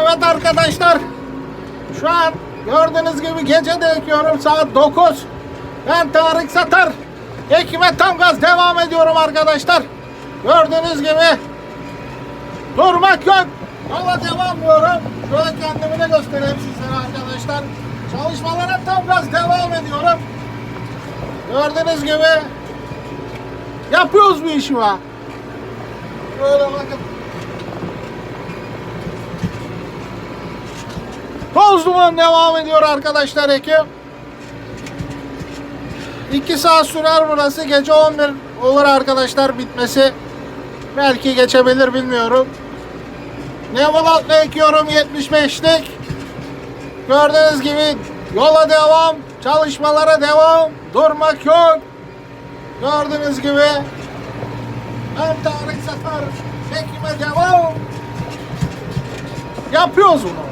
Evet arkadaşlar. Şu an gördüğünüz gibi gece de saat 9. Ben Tarık Satar. Ekime tam gaz devam ediyorum arkadaşlar. Gördüğünüz gibi durmak yok. Yola devam diyorum. Şöyle kendimi de göstereyim sizlere arkadaşlar. Çalışmalara tam gaz devam ediyorum. Gördüğünüz gibi yapıyoruz bu işi var. Böyle bakın. Toz duman devam ediyor arkadaşlar ekip. 2 saat sürer burası. Gece 11 olur arkadaşlar bitmesi. Belki geçebilir bilmiyorum. Nevolat'la ekiyorum 75'lik. Gördüğünüz gibi yola devam, çalışmalara devam, durmak yok. Gördüğünüz gibi ben Tarık Satar, çekime devam. Yapıyoruz bunu.